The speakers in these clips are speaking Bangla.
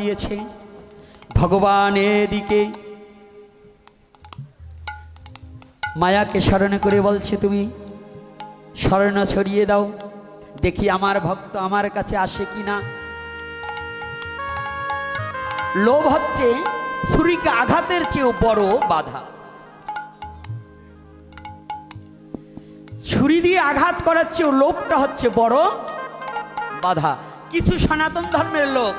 দিয়েছে। ভগবান এদিকে মায়াকে স্মরণ করে বলছে, তুমি স্মরণ ছড়িয়ে দাও। দেখি আমার ভক্ত আমার কাছে আসে কি না লোভ হচ্ছে ছুরিকে আঘাতের চেয়েও বড় বাধা। ছুরি দিয়ে আঘাত করার চেয়েও লোভটা হচ্ছে বড় বাধা। কিছু সনাতন ধর্মের লোক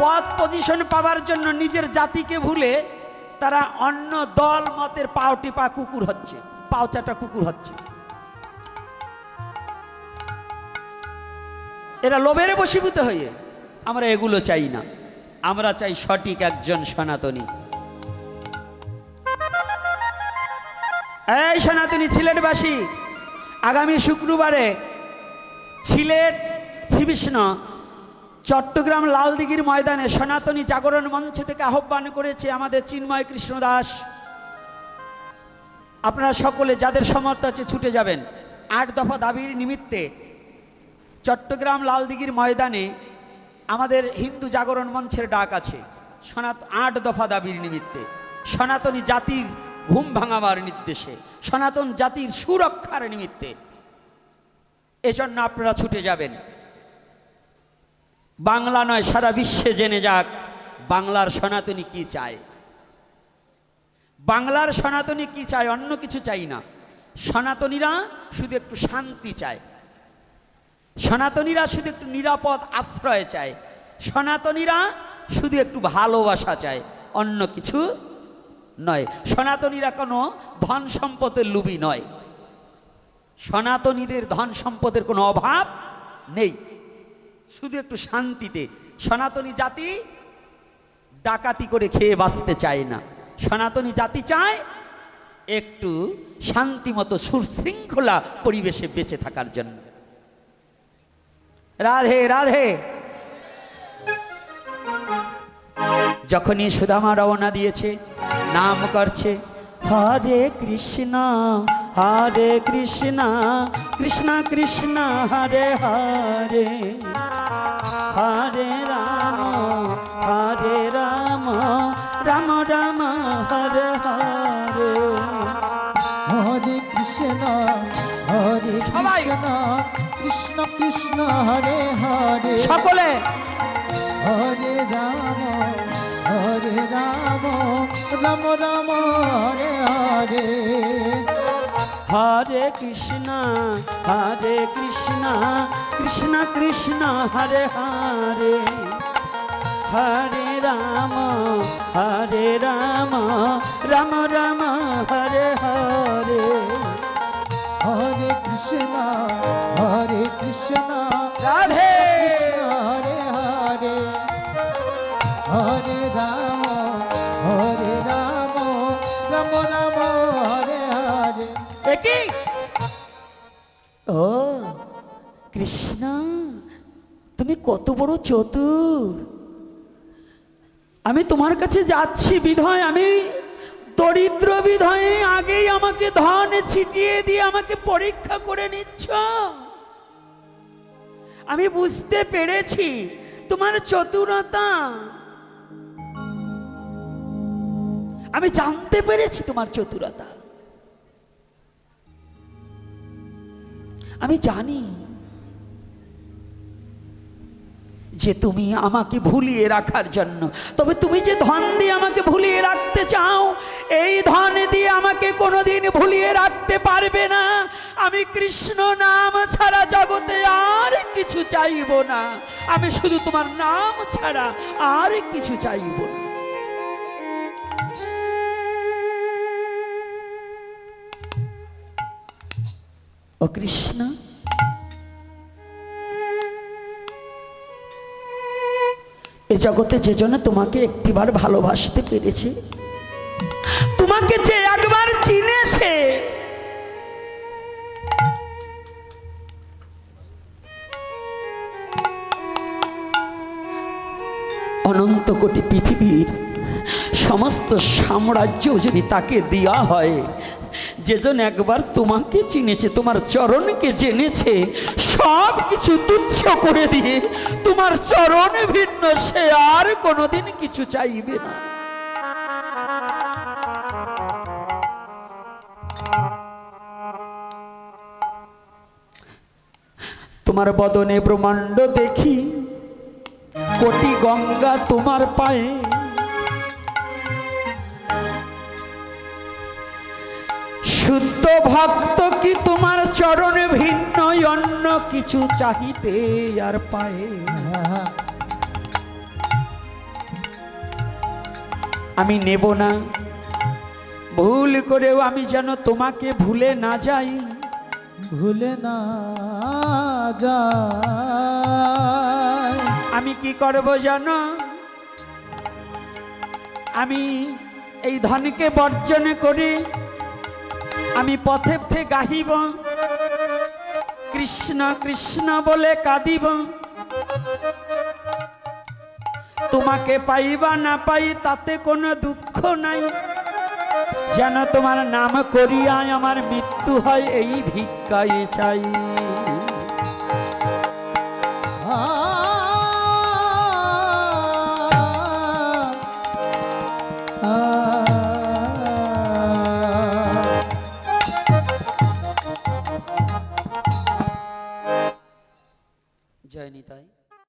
পদ পজিশন পাওয়ার জন্য নিজের জাতিকে ভুলে তারা অন্য দল, মতের পাওটি পা কুকুর হচ্ছে পাওচাটা কুকুর হচ্ছে। এরা লোভের বশীভূত হয়ে, আমরা এগুলো চাই না। আমরা চাই সঠিক একজন সনাতনী। এই সনাতনী সিলেটবাসী আগামী শুক্রবারে সিলেট শ্রীকৃষ্ণ চট্টগ্রাম লালদিঘির ময়দানে সনাতনী জাগরণ মঞ্চ থেকে আহ্বান করেছে আমাদের চিন্ময় কৃষ্ণ দাস। আপনারা সকলে যাদের সমর্থ আছে ছুটে যাবেন। আট দফা দাবির নিমিত্তে চট্টগ্রাম লালদিঘির ময়দানে আমাদের হিন্দু জাগরণ মঞ্চের ডাক আছে। সনাত আট দফা দাবির নিমিত্তে। সনাতনী জাতির ঘুম ভাঙাবার নির্দেশে। সনাতন জাতির সুরক্ষার নিমিত্তে। এজন্য আপনারা ছুটে যাবেন। বাংলা নয়, সারা বিশ্বে জেনে যাক, বাংলার সনাতনী কি চায়। বাংলার সনাতনী কি চায়, অন্য কিছু চাই না। সনাতনীরা শুধু একটু শান্তি চায়। সনাতনীরা শুধু একটু নিরাপদ আশ্রয় চায়। সনাতনীরা শুধু একটু ভালোবাসা চায়, অন্য কিছু নয়। সনাতনীরা কোনো ধন সম্পদের লুবি নয়। সনাতনীদের ধন সম্পদের কোনো অভাব নেই। শুধু একটু শান্তিতে। সনাতনী জাতি ডাকাতি করে খেয়ে বাঁচতে চায় না। সনাতনী জাতি চায় একটু শান্তিমতো, সুশৃঙ্খলা পরিবেশে বেঁচে থাকার জন্য। রাধে রাধে। যখনই সুদামা রওনা দিয়েছে, নাম করছে, হরে কৃষ্ণ হরে কৃষ্ণ কৃষ্ণ কৃষ্ণ, হরে হরে। রাম রাম রাম হরে হরে। হরে কৃষ্ণ হরে সবাই। কৃষ্ণ কৃষ্ণ কৃষ্ণ হরে হরে। সকলে। হরে রাম হরে রাম রাম রাম হরে হরে। হরে কৃষ্ণ হরে কৃষ্ণ কৃষ্ণ কৃষ্ণ হরে হরে। হরে রাম হরে রাম রাম রাম হরে হরে। হরে কৃষ্ণ হরে কৃষ্ণ রাধে। হরে হরে হরে। রাম হরে রাম রাম রাম হরে হরে। একই ও কৃষ্ণ তুমি কত বড় চতুর। আমি তোমার কাছে যাচ্ছি বিধয়, আমি দরিদ্র বিধয়ে আগেই আমাকে ধন ছিটিয়ে দিয়ে আমাকে পরীক্ষা করে নিচ্ছ। আমি বুঝতে পেরেছি তোমার চতুরতা। আমি জানতে পেরেছি তোমার চতুরতা। আমি জানি যে তুমি আমাকে ভুলিয়ে রাখার জন্য। তবে তুমি যে ধন দিয়ে আমাকে ভুলিয়ে রাখতে চাও, এই ধন দিয়ে আমাকে কোনোদিন ভুলিয়ে রাখতে পারবে না। আমি কৃষ্ণ নাম ছাড়া জগতে আর কিছু চাইব না। আমি শুধু তোমার নাম ছাড়া আর কিছু চাইব না। ও কৃষ্ণ এ জগতে যে জন্য তোমাকে একটিবার ভালোবাসতে পেরেছে। তোমাকে যে একবার চিনেছে। অনন্ত কোটি পৃথিবীর সমস্ত সাম্রাজ্য যদি তাকে দেওয়া হয় যেজন একবার তোমাকে চিনেছে, তোমার চরণকে জেনেছে, সব কিছু তুচ্ছ করে দিয়ে তোমার চরণে ভিন্ন, সে আর কোনোদিন কিছু চাইবে না। তোমার বদনে ব্রহ্মাণ্ড দেখি, কোটি গঙ্গা তোমার পায়ে শুদ্ধ ভক্ত কি তোমার চরণে ভিন্ন অন্য কিছু চাহিতে আর পায়ে আমি নেব না। ভুল করেও আমি যেন তোমাকে ভুলে না যাই। ভুলে না যায় আমি কি করব জানো? আমি এই ধনকে বর্জন করে আমি পথে পথে গাহিব। কৃষ্ণ কৃষ্ণ বলে কাঁদিব। তোমাকে পাইবা না পাই, তাতে কোনো দুঃখ নাই। যেন তোমার নাম করিয়ায় আমার মৃত্যু হয়, এই ভিক্ষাই চাই।